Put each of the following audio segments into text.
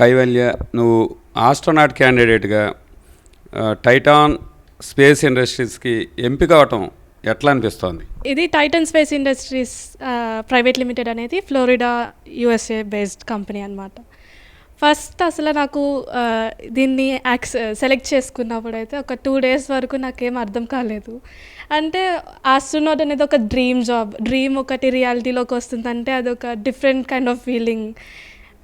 కైవల్య నువ్వు ఆస్ట్రోనాట్ క్యాండిడేట్గా Titan space ఇండస్ట్రీస్కి ఎంపిక అవటం ఎట్లా అనిపిస్తోంది? ఇది Titan Space Industries Private Limited అనేది ఫ్లోరిడా యుఎస్ఏ బేస్డ్ కంపెనీ అనమాట ఫస్ట్ అసలు నాకు దీన్ని యాక్స్ సెలెక్ట్ చేసుకున్నప్పుడు అయితే ఒక టూ డేస్ వరకు నాకేం అర్థం కాలేదు. అంటే ఆస్ట్రోనాట్ అనేది ఒక డ్రీమ్ జాబ్ డ్రీమ్ ఒకటి రియాలిటీలోకి వస్తుందంటే అది ఒక డిఫరెంట్ కైండ్ ఆఫ్ ఫీలింగ్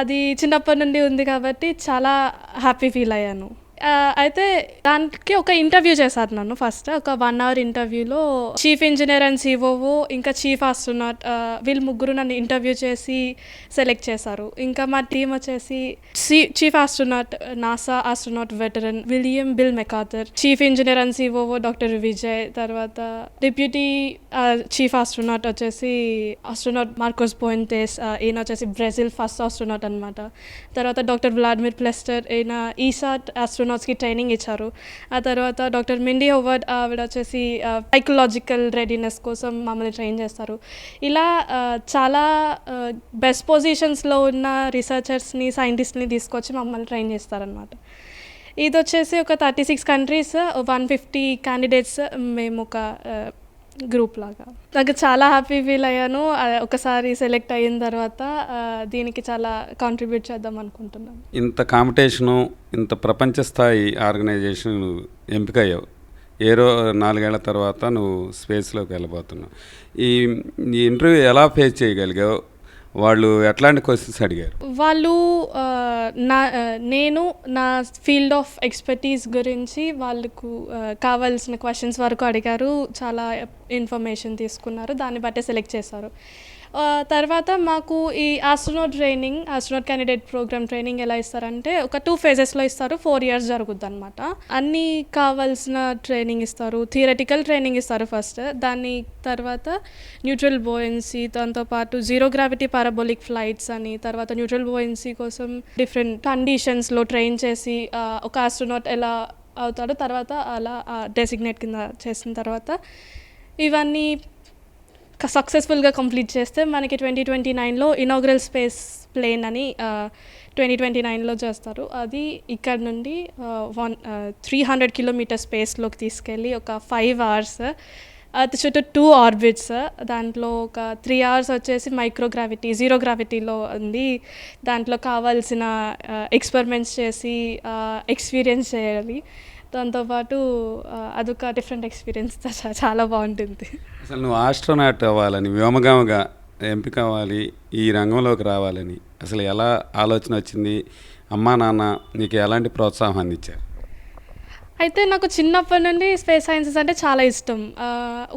అది చిన్నప్పటి నుండి ఉంది కాబట్టి చాలా హ్యాపీ ఫీల్ అయ్యాను. అయితే దానికి ఒక ఇంటర్వ్యూ చేశారు నన్ను ఫస్ట్. ఒక వన్ అవర్ ఇంటర్వ్యూలో చీఫ్ ఇంజనీర్ అండ్ సిఓఓ ఇంకా చీఫ్ ఆస్ట్రోనాట్ వీళ్ళు ముగ్గురు నన్ను ఇంటర్వ్యూ చేసి సెలెక్ట్ చేశారు. ఇంకా మా టీం వచ్చేసి chief astronaut NASA astronaut veteran William Bill McArthur chief engineer and COO doctor Vijay తర్వాత డిప్యూటీ చీఫ్ ఆస్ట్రోనాట్ వచ్చేసి ఆస్ట్రోనాట్ మార్కోస్ పోయింటేస్ ఈయన వచ్చేసి బ్రెజిల్ ఫస్ట్ ఆస్ట్రోనాట్ అనమాట తర్వాత డాక్టర్ వ్లాడిమిర్ ప్లెస్టర్ ఈయన ఈసాట్ ఆస్ట్రో ఆస్ట్రోనాట్స్కి ట్రైనింగ్ ఇచ్చారు. ఆ తర్వాత డాక్టర్ మిండి హోవర్డ్ ఆవిడ వచ్చేసి సైకలాజికల్ రెడీనెస్ కోసం మమ్మల్ని ట్రైన్ చేస్తారు. ఇలా చాలా బెస్ట్ పొజిషన్స్లో ఉన్న రీసెర్చర్స్ని సైంటిస్ట్ని తీసుకొచ్చి మమ్మల్ని ట్రైన్ చేస్తారనమాట ఇది వచ్చేసి ఒక thirty six countries one fifty candidates మేము ఒక గ్రూప్ లాగా. నాకు చాలా హ్యాపీ ఫీల్ అయ్యాను. ఒకసారి సెలెక్ట్ అయిన తర్వాత దీనికి చాలా కాంట్రిబ్యూట్ చేద్దాం అనుకుంటున్నాను. ఇంత కాంపిటీషను ఇంత ప్రపంచ స్థాయి ఆర్గనైజేషన్ నువ్వు ఎంపిక అయ్యావు ఏ రో నాలుగేళ్ళ తర్వాత నువ్వు స్పేస్లోకి వెళ్ళబోతున్నావు. ఈ ఇంటర్వ్యూ ఎలా ఫేస్ చేయగలిగావు? వాళ్ళు ఎట్లాంటి క్వశ్చన్స్ అడిగారు? వాళ్ళు నా నేను నా ఫీల్డ్ ఆఫ్ ఎక్స్పర్టీస్ గురించి వాళ్ళకు కావాల్సిన క్వశ్చన్స్ వరకు అడిగారు. చాలా ఇన్ఫర్మేషన్ తీసుకున్నారు. దాన్ని బట్టే సెలెక్ట్ చేశారు. తర్వాత మాకు ఈ astronaut training astronaut candidate program training ఎలా ఇస్తారంటే ఒక టూ ఫేజెస్లో ఇస్తారు ఫోర్ ఇయర్స్ జరుగుద్ది అనమాట అన్నీ కావాల్సిన ట్రైనింగ్ ఇస్తారు థియరటికల్ ట్రైనింగ్ ఇస్తారు ఫస్ట్ దాని తర్వాత న్యూట్రల్ బోయెన్సీ దాంతోపాటు జీరో గ్రావిటీ పారాబోలిక్ ఫ్లైట్స్ అని తర్వాత న్యూట్రల్ బోయెన్సీ కోసం డిఫరెంట్ కండిషన్స్లో ట్రైన్ చేసి ఒక ఆస్ట్రోనాట్ ఎలా అవుతాడో తర్వాత అలా డెసిగ్నేట్ కింద చేసిన తర్వాత ఇవన్నీ సక్సెస్ఫుల్గా కంప్లీట్ చేస్తే మనకి ట్వంటీ ట్వంటీ నైన్లో ఇనాగ్రల్ స్పేస్ ప్లేన్ అని ట్వంటీ ట్వంటీ నైన్లో చేస్తారు. అది ఇక్కడ నుండి వన్ త్రీ హండ్రెడ్ కిలోమీటర్ స్పేస్లోకి తీసుకెళ్ళి ఒక ఫైవ్ అవర్స్ అది చుట్టూ టూ ఆర్బిట్స్ దాంట్లో ఒక త్రీ అవర్స్ వచ్చేసి మైక్రోగ్రావిటీ జీరో గ్రావిటీలో ఉంది. దాంట్లో కావాల్సిన ఎక్స్పెరిమెంట్స్ చేసి ఎక్స్పీరియన్స్ చేయాలి. దాంతోపాటు అదొక డిఫరెంట్ ఎక్స్పీరియన్స్ చాలా బాగుంటుంది. అసలు నువ్వు ఆస్ట్రోనాట్ అవ్వాలని వ్యోమగామిగా ఎంపిక అవ్వాలి ఈ రంగంలోకి రావాలని అసలు ఎలా ఆలోచన వచ్చింది? అమ్మా నాన్న నీకు ఎలాంటి ప్రోత్సాహం అందించారు? అయితే నాకు చిన్నప్పటి నుండి స్పేస్ సైన్సెస్ అంటే చాలా ఇష్టం.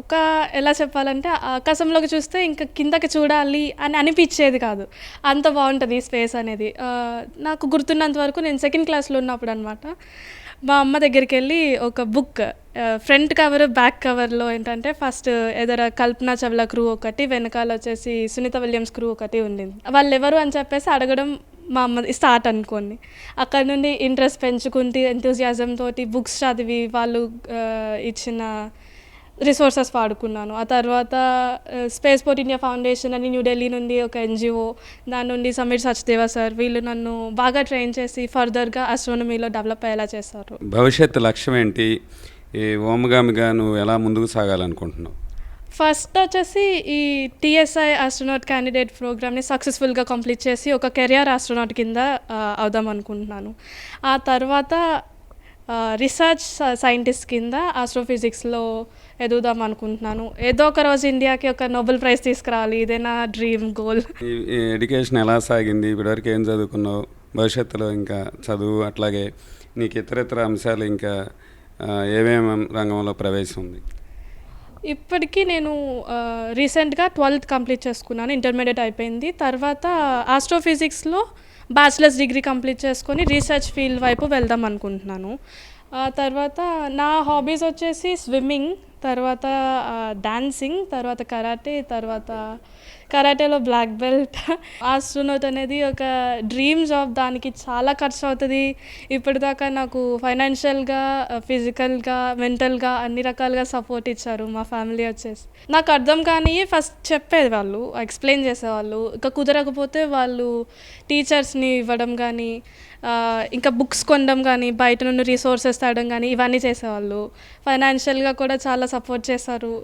ఒక ఎలా చెప్పాలంటే ఆకాశంలోకి చూస్తే ఇంకా కిందకి చూడాలి అని అనిపించేది కాదు. అంత బాగుంటుంది స్పేస్ అనేది. నాకు గుర్తున్నంత వరకు నేను సెకండ్ క్లాస్లో ఉన్నప్పుడు అనమాట మా అమ్మ దగ్గరికి వెళ్ళి ఒక బుక్ ఫ్రంట్ కవర్ బ్యాక్ కవర్లో ఏంటంటే ఫస్ట్ ఎదర కల్పన చవ్లా క్రూ ఒకటి వెనకాల వచ్చేసి సునీత విలియమ్స్ క్రూ ఒకటి ఉండింది. వాళ్ళు ఎవరు అని చెప్పేసి అడగడం మా అమ్మ స్టార్ట్ అనుకోండి. అక్కడ నుండి ఇంట్రెస్ట్ పెంచుకుంటే ఎంతూజియాజం తోటి బుక్స్ చదివి వాళ్ళు ఇచ్చిన రిసోర్సెస్ వాడుకున్నాను. ఆ తర్వాత స్పేస్ పోర్ట్ ఇండియా ఫౌండేషన్ అని న్యూఢిల్లీ నుండి ఒక ఎన్జిఓ దాని నుండి సమీర్ సచ్దేవా సార్ వీళ్ళు నన్ను బాగా ట్రైన్ చేసి ఫర్దర్గా ఆస్ట్రోనమీలో డెవలప్ అయ్యేలా చేశారు. భవిష్యత్తు లక్ష్యం ఏంటి? ఈ వ్యోమగామిగా నువ్వు ఎలా ముందుకు సాగాలనుకుంటున్నావు? ఫస్ట్ వచ్చేసి ఈ టీఎస్ఐ ఆస్ట్రోనాట్ క్యాండిడేట్ ప్రోగ్రామ్ని సక్సెస్ఫుల్గా కంప్లీట్ చేసి ఒక కెరియర్ ఆస్ట్రోనాట్ కింద అవుదాం అనుకుంటున్నాను. ఆ తర్వాత రీసెర్చ్ సైంటిస్ట్ కింద ఆస్ట్రోఫిజిక్స్లో ఎదుగుదాం అనుకుంటున్నాను. ఏదో ఒక రోజు ఇండియాకి ఒక నోబెల్ ప్రైజ్ తీసుకురావాలి. ఇదే నా డ్రీమ్ గోల్ ఎడ్యుకేషన్ ఎలా సాగింది? ఇప్పటివరకు ఏం చదువుకున్నావు? భవిష్యత్తులో ఇంకా చదువు అట్లాగే నీకు ఇతర ఇతర అంశాలు ఇంకా ఏమేమి రంగంలో ప్రవేశం ఉంది? ఇప్పటికీ నేను రీసెంట్గా ట్వెల్త్ కంప్లీట్ చేసుకున్నాను. ఇంటర్మీడియట్ అయిపోయింది. తర్వాత ఆస్ట్రోఫిజిక్స్లో బ్యాచిలర్స్ డిగ్రీ కంప్లీట్ చేసుకొని రీసెర్చ్ ఫీల్డ్ వైపు వెళ్దాం అనుకుంటున్నాను. తర్వాత నా హాబీస్ వచ్చేసి స్విమ్మింగ్ తర్వాత డాన్సింగ్ తర్వాత కరాటే తర్వాత కరాటేలో బ్లాక్ బెల్ట్ ఆస్ట్రోనోట్ అనేది ఒక డ్రీమ్ జాబ్ దానికి చాలా ఖర్చు అవుతుంది ఇప్పటిదాకా నాకు ఫైనాన్షియల్గా ఫిజికల్గా మెంటల్గా అన్ని రకాలుగా సపోర్ట్ ఇచ్చారు మా ఫ్యామిలీ వచ్చేసి. నాకు అర్థం కానీ ఫస్ట్ చెప్పేది వాళ్ళు ఎక్స్ప్లెయిన్ చేసేవాళ్ళు. ఇక కుదరకపోతే వాళ్ళు టీచర్స్ని ఇవ్వడం కానీ ఇంకా బుక్స్ కొనడం కానీ బయట నుండి రిసోర్సెస్ తేవడం కానీ ఇవన్నీ చేసేవాళ్ళు. ఫైనాన్షియల్గా కూడా చాలా సపోర్ట్ చేశారు.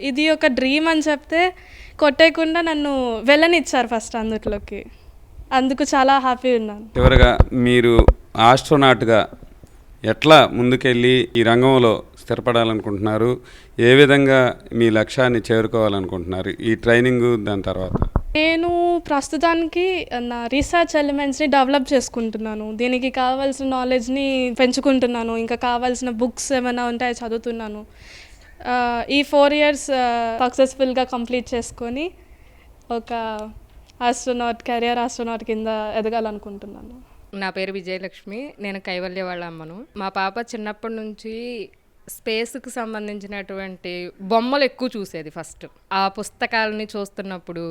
ఇది ఒక డ్రీమ్ అని చెప్తే కొట్టేయకుండా నన్ను వెళ్ళనిచ్చారు ఫస్ట్ అందులోకి. అందుకు చాలా హ్యాపీ ఉన్నాను. చివరగా మీరు ఆస్ట్రోనాట్గా ఎట్లా ముందుకెళ్ళి ఈ రంగంలో స్థిరపడాలనుకుంటున్నారు? ఏ విధంగా మీ లక్ష్యాన్ని చేరుకోవాలనుకుంటున్నారు? ఈ ట్రైనింగ్ దాని తర్వాత. నేను ప్రస్తుతానికి నా రీసెర్చ్ ఎలిమెంట్స్ని డెవలప్ చేసుకుంటున్నాను. దీనికి కావాల్సిన నాలెడ్జ్ని పెంచుకుంటున్నాను. ఇంకా కావాల్సిన బుక్స్ ఏమైనా ఉంటే చదువుతున్నాను. ఈ ఫోర్ ఇయర్స్ సక్సెస్ఫుల్గా కంప్లీట్ చేసుకొని ఒక ఆస్ట్రోనాట్ కెరియర్ ఆస్ట్రోనాట్ కింద ఎదగాలనుకుంటున్నాను. నా పేరు విజయలక్ష్మి. నేను కైవల్య వాళ్ళ అమ్మను. మా పాప చిన్నప్పటి నుంచి స్పేస్కి సంబంధించినటువంటి బొమ్మలు ఎక్కువ చూసేది ఫస్ట్. ఆ పుస్తకాలని చూస్తున్నప్పుడు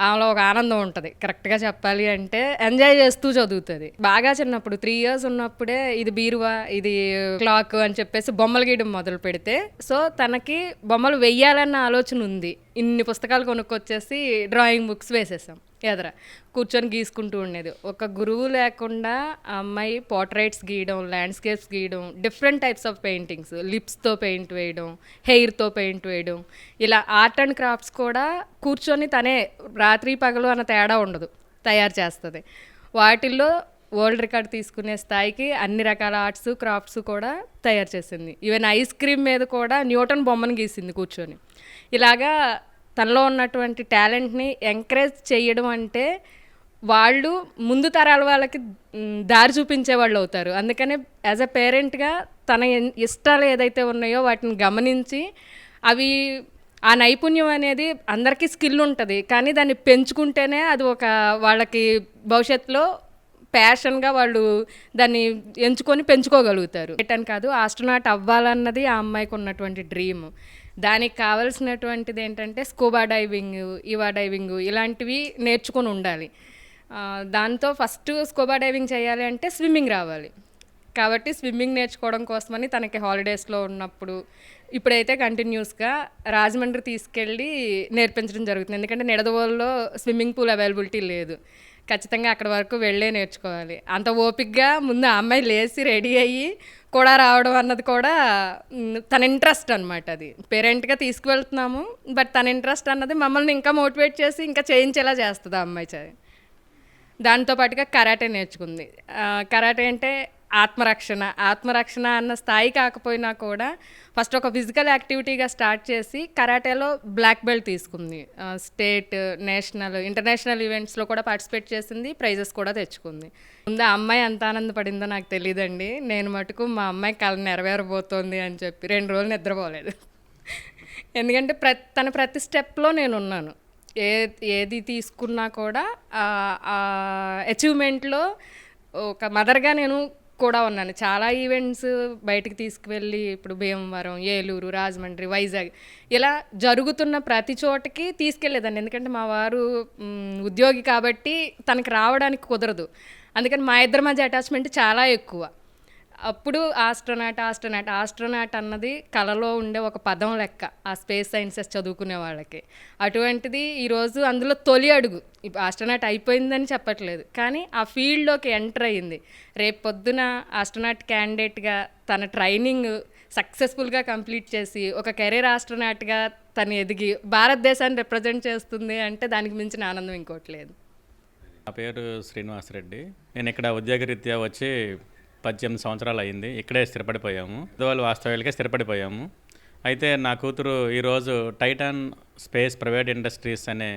ఆమెలో ఒక ఆనందం ఉంటుంది. కరెక్ట్గా చెప్పాలి అంటే ఎంజాయ్ చేస్తూ చదువుతుంది. బాగా చిన్నప్పుడు త్రీ ఇయర్స్ ఉన్నప్పుడే ఇది బీరువా ఇది క్లాక్ అని చెప్పేసి బొమ్మలు గీయడం మొదలు పెడితే సో తనకి బొమ్మలు వెయ్యాలన్న ఆలోచన ఉంది. ఇన్ని పుస్తకాలు కొనుక్కొచ్చేసి డ్రాయింగ్ బుక్స్ వేసేసాం. ఎదర. కూర్చొని గీసుకుంటూ ఉండేది. ఒక గురువు లేకుండా ఆ అమ్మాయి పోర్ట్రైట్స్ గీయడం ల్యాండ్స్కేప్స్ గీయడం డిఫరెంట్ టైప్స్ ఆఫ్ పెయింటింగ్స్ లిప్స్తో పెయింట్ వేయడం హెయిర్తో పెయింట్ వేయడం. ఇలా ఆర్ట్ అండ్ క్రాఫ్ట్స్ కూడా కూర్చొని తనే రాత్రి పగలు అన్న తేడా ఉండదు. తయారు చేస్తుంది. వాటిల్లో వరల్డ్ రికార్డ్ తీసుకునే స్థాయికి అన్ని రకాల ఆర్ట్స్ క్రాఫ్ట్స్ కూడా తయారు చేసింది. ఈవెన్ ఐస్ క్రీమ్ మీద కూడా న్యూటన్ బొమ్మను గీసింది కూర్చొని. ఇలాగా తనలో ఉన్నటువంటి టాలెంట్ని ఎంకరేజ్ చేయడం అంటే వాళ్ళు ముందు తరాల వాళ్ళకి దారి చూపించే వాళ్ళు అవుతారు. అందుకనే యాజ్ అ పేరెంట్గా తన ఇష్టాలు ఏదైతే ఉన్నాయో వాటిని గమనించి అవి ఆ నైపుణ్యం అనేది అందరికీ స్కిల్ ఉంటుంది. కానీ దాన్ని పెంచుకుంటేనే అది ఒక వాళ్ళకి భవిష్యత్తులో ప్యాషన్గా వాళ్ళు దాన్ని ఎంచుకొని పెంచుకోగలుగుతారు. ఎటని కాదు ఆస్ట్రోనాట్ అవ్వాలన్నది ఆ అమ్మాయికి ఉన్నటువంటి డ్రీమ్. దానికి కావాల్సినటువంటిది ఏంటంటే స్కూబా డైవింగ్ ఇవా డైవింగ్ ఇలాంటివి నేర్చుకొని ఉండాలి. దాంతో ఫస్ట్ స్కూబా డైవింగ్ చేయాలి అంటే స్విమ్మింగ్ రావాలి. కాబట్టి స్విమ్మింగ్ నేర్చుకోవడం కోసమని తనకి హాలిడేస్లో ఉన్నప్పుడు ఇప్పుడైతే కంటిన్యూస్గా రాజమండ్రి తీసుకెళ్ళి నేర్పించడం జరుగుతుంది. ఎందుకంటే నిడదవోల్లో స్విమ్మింగ్ పూల్ అవైలబిలిటీ లేదు. ఖచ్చితంగా అక్కడ వరకు వెళ్ళే నేర్చుకోవాలి. అంత ఓపిక్గా ముందు ఆ అమ్మాయి లేచి రెడీ అయ్యి కూడా రావడం అన్నది కూడా తన ఇంట్రెస్ట్ అనమాట అది. పేరెంట్గా తీసుకువెళ్తున్నాము బట్ తన ఇంట్రెస్ట్ అన్నది మమ్మల్ని ఇంకా మోటివేట్ చేసి ఇంకా చేయించేలా చేస్తుంది ఆ అమ్మాయి చది దాంతో పాటుగా కరాటే నేర్చుకుంది. కరాటే అంటే ఆత్మరక్షణ ఆత్మరక్షణ అన్న స్థాయి కాకపోయినా కూడా ఫస్ట్ ఒక ఫిజికల్ యాక్టివిటీగా స్టార్ట్ చేసి కరాటేలో బ్లాక్ బెల్ట్ తీసుకుంది. స్టేట్ నేషనల్ ఇంటర్నేషనల్ ఈవెంట్స్లో కూడా పార్టిసిపేట్ చేసింది ప్రైజెస్ కూడా తెచ్చుకుంది. ముందు ఆ అమ్మాయి ఎంత ఆనందపడిందో నాకు తెలియదండి నేను మటుకు మా అమ్మాయి కళ నెరవేరబోతోంది అని చెప్పి రెండు రోజులు నిద్రపోలేదు. ఎందుకంటే ప్రతి తన ప్రతి స్టెప్లో నేను ఉన్నాను. ఏ ఏది తీసుకున్నా కూడా అచీవ్మెంట్లో ఒక మదర్గా నేను కూడా ఉన్నాను. చాలా ఈవెంట్స్ బయటికి తీసుకువెళ్ళి ఇప్పుడు భీమవరం ఏలూరు రాజమండ్రి వైజాగ్ ఇలా జరుగుతున్న ప్రతి చోటకి తీసుకెళ్ళేదాన్ని. ఎందుకంటే మా వారు ఉద్యోగి కాబట్టి తనకి రావడానికి కుదరదు. అందుకని మా ఇద్దరి మధ్య అటాచ్మెంట్ చాలా ఎక్కువ. అప్పుడు ఆస్ట్రోనాట్ ఆస్ట్రోనాట్. ఆస్ట్రోనాట్ అన్నది కళలో ఉండే ఒక పదం లెక్క ఆ స్పేస్ సైన్సెస్ చదువుకునే వాళ్ళకి. అటువంటిది ఈరోజు అందులో తొలి అడుగు. ఆస్ట్రోనాట్ అయిపోయిందని చెప్పట్లేదు. కానీ ఆ ఫీల్డ్లోకి ఎంటర్ అయ్యింది. రేపు పొద్దున ఆస్ట్రోనాట్ క్యాండిడేట్గా తన ట్రైనింగ్ సక్సెస్ఫుల్గా కంప్లీట్ చేసి ఒక కెరీర్ ఆస్ట్రోనాట్గా తను ఎదిగి భారతదేశాన్ని రిప్రజెంట్ చేస్తుంది అంటే దానికి మించిన ఆనందం ఇంకోటి లేదు. నా పేరు శ్రీనివాసరెడ్డి. నేను ఇక్కడ ఉద్యోగరీత్యా వచ్చి పద్దెనిమిది సంవత్సరాలు అయింది. ఇక్కడే స్థిరపడిపోయాము. పెద్దవాళ్ళు వాస్తవాలకే స్థిరపడిపోయాము. అయితే నా కూతురు ఈరోజు టైటాన్ స్పేస్ ప్రైవేట్ ఇండస్ట్రీస్ అనే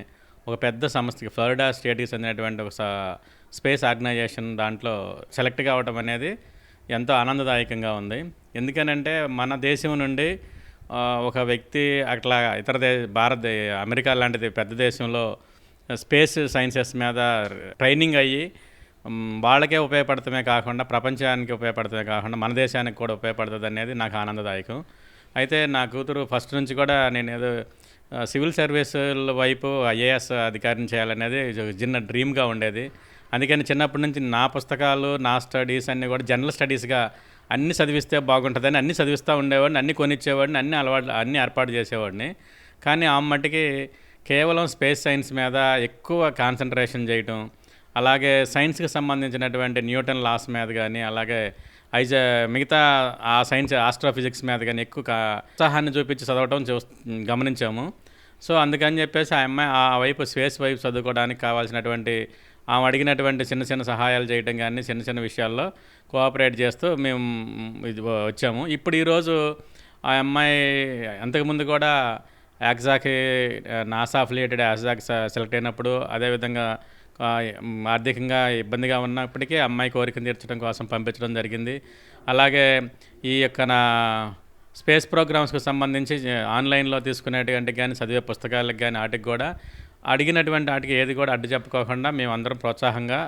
ఒక పెద్ద సంస్థకి ఫ్లోరిడా స్టేట్కి చెందినటువంటి ఒక స్పేస్ ఆర్గనైజేషన్ దాంట్లో సెలెక్ట్ కావడం అనేది ఎంతో ఆనందదాయకంగా ఉంది. ఎందుకనంటే మన దేశం నుండి ఒక వ్యక్తి అట్లా ఇతర దే భారత అమెరికా లాంటిది పెద్ద దేశంలో స్పేస్ సైన్సెస్ మీద ట్రైనింగ్ అయ్యి వాళ్ళకే ఉపయోగపడతమే కాకుండా ప్రపంచానికి ఉపయోగపడతమే కాకుండా మన దేశానికి కూడా ఉపయోగపడుతుంది అనేది నాకు ఆనందదాయకం. అయితే నా కూతురు ఫస్ట్ నుంచి కూడా నేను ఏదో సివిల్ సర్వీసుల వైపు ఐఏఎస్ అధికారిని చేయాలనేది చిన్న డ్రీమ్గా ఉండేది. అందుకని చిన్నప్పటి నుంచి నా పుస్తకాలు నా స్టడీస్ అన్నీ కూడా జనరల్ స్టడీస్గా అన్ని చదివిస్తే బాగుంటుందని అన్ని చదివిస్తూ ఉండేవాడిని అన్ని కొనిచ్చేవాడిని అన్ని అలవాట్లు అన్ని ఏర్పాటు చేసేవాడిని. కానీ ఆ మట్టికి కేవలం స్పేస్ సైన్స్ మీద ఎక్కువ కాన్సన్ట్రేషన్ చేయటం అలాగే సైన్స్కి సంబంధించినటువంటి న్యూటన్ లాస్ మీద కానీ అలాగే అయితే మిగతా ఆ సైన్స్ ఆస్ట్రోఫిజిక్స్ మీద కానీ ఎక్కువ ఉత్సాహాన్ని చూపించి చదవటం చూ గమనించాము. సో అందుకని చెప్పేసి ఆ అమ్మాయి ఆ వైపు స్పేస్ వైపు చదువుకోవడానికి కావాల్సినటువంటి ఆమె అడిగినటువంటి చిన్న చిన్న సహాయాలు చేయటం కానీ చిన్న చిన్న విషయాల్లో కోఆపరేట్ చేస్తూ మేము ఇది వచ్చాము. ఇప్పుడు ఈరోజు ఆ అమ్మాయి అంతకుముందు కూడా యాక్జాక్ నాసా అఫిలియేటెడ్ యాక్జాక్ సెలెక్ట్ అయినప్పుడు అదేవిధంగా ఆర్థికంగా ఇబ్బందిగా ఉన్నప్పటికీ అమ్మాయి కోరికను తీర్చడం కోసం పంపించడం జరిగింది. అలాగే ఈ యొక్క నా స్పేస్ ప్రోగ్రామ్స్కి సంబంధించి ఆన్లైన్లో తీసుకునేటువంటి కానీ చదివే పుస్తకాలకు కానీ వాటికి కూడా అడిగినటువంటి వాటికి ఏది కూడా అడ్డు చెప్పుకోకుండా మేము అందరం ప్రోత్సాహంగా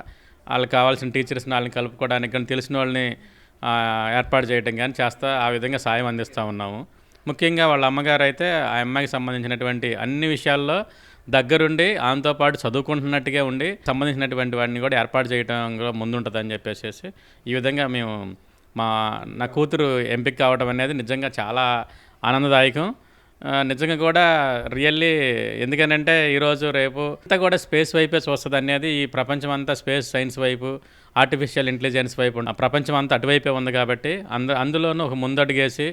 వాళ్ళకి కావాల్సిన టీచర్స్ని వాళ్ళని కలుపుకోవడానికి కానీ తెలిసిన వాళ్ళని ఏర్పాటు చేయడం కానీ చేస్తా ఆ విధంగా సాయం అందిస్తూ ఉన్నాము. ముఖ్యంగా వాళ్ళ అమ్మగారు అయితే ఆ అమ్మాయికి సంబంధించినటువంటి అన్ని విషయాల్లో దగ్గరుండి ఆమెతో పాటు చదువుకుంటున్నట్టుగా ఉండి సంబంధించినటువంటి వాడిని కూడా ఏర్పాటు చేయడంలో ముందుంటుందని చెప్పేసి ఈ విధంగా మేము మా నా కూతురు ఎంపిక కావడం అనేది నిజంగా చాలా ఆనందదాయకం. నిజంగా కూడా రియల్లీ ఎందుకనంటే ఈరోజు రేపు అంతా కూడా స్పేస్ వైపే చూస్తుంది అనేది ఈ ప్రపంచం అంతా స్పేస్ సైన్స్ వైపు ఆర్టిఫిషియల్ ఇంటెలిజెన్స్ వైపు ఉన్న- ప్రపంచం అంతా అటువైపే ఉంది కాబట్టి అందు అందులోనూ ఒక ముందడుగేసి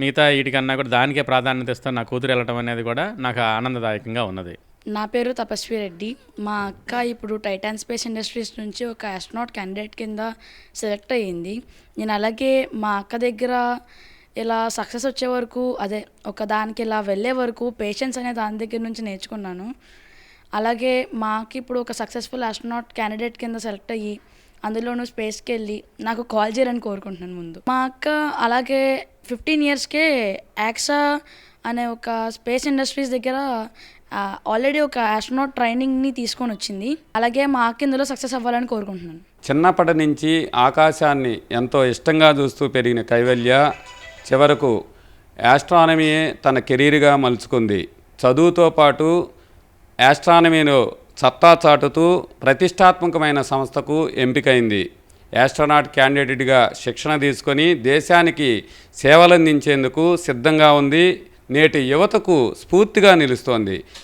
మిగతా వీటికన్నా కూడా దానికే ప్రాధాన్యత ఇస్తాను నా కూతురు వెళ్ళటం అనేది కూడా నాకు ఆనందదాయకంగా ఉన్నది. నా పేరు తపస్వి రెడ్డి. మా అక్క ఇప్పుడు టైటాన్ స్పేస్ ఇండస్ట్రీస్ నుంచి ఒక ఆస్ట్రోనాట్ క్యాండిడేట్ కింద సెలెక్ట్ అయ్యింది. నేను అలాగే మా అక్క దగ్గర ఇలా సక్సెస్ వచ్చే వరకు అదే ఒక దానికి ఇలా వెళ్ళే వరకు పేషెన్స్ అనే దాని దగ్గర నుంచి నేర్చుకున్నాను. అలాగే మాకు ఇప్పుడు ఒక సక్సెస్ఫుల్ ఆస్ట్రోనాట్ క్యాండిడేట్ కింద సెలెక్ట్ అయ్యి అందులోనూ స్పేస్కి వెళ్ళి నాకు కాల్ చేయాలని కోరుకుంటున్నాను ముందు. మా అక్క అలాగే ఫిఫ్టీన్ ఇయర్స్కే యాక్సా అనే ఒక స్పేస్ ఇండస్ట్రీస్ దగ్గర ఆల్రెడీ ఒక ఆస్ట్రోనాట్ ట్రైనింగ్ని తీసుకొని వచ్చింది. అలాగే మా అక్క ఇందులో సక్సెస్ అవ్వాలని కోరుకుంటున్నాను. చిన్నప్పటి నుంచి ఆకాశాన్ని ఎంతో ఇష్టంగా చూస్తూ పెరిగిన కైవల్య చివరకు యాస్ట్రానమీయే తన కెరీర్గా మలుచుకుంది. చదువుతో పాటు యాస్ట్రానమీలో సత్తా చాటుతూ ప్రతిష్టాత్మకమైన సంస్థకు ఎంపికైంది. యాస్ట్రోనాట్ క్యాండిడేట్గా శిక్షణ తీసుకొని దేశానికి సేవలందించేందుకు సిద్ధంగా ఉంది. నేటి యువతకు స్ఫూర్తిగా నిలుస్తోంది.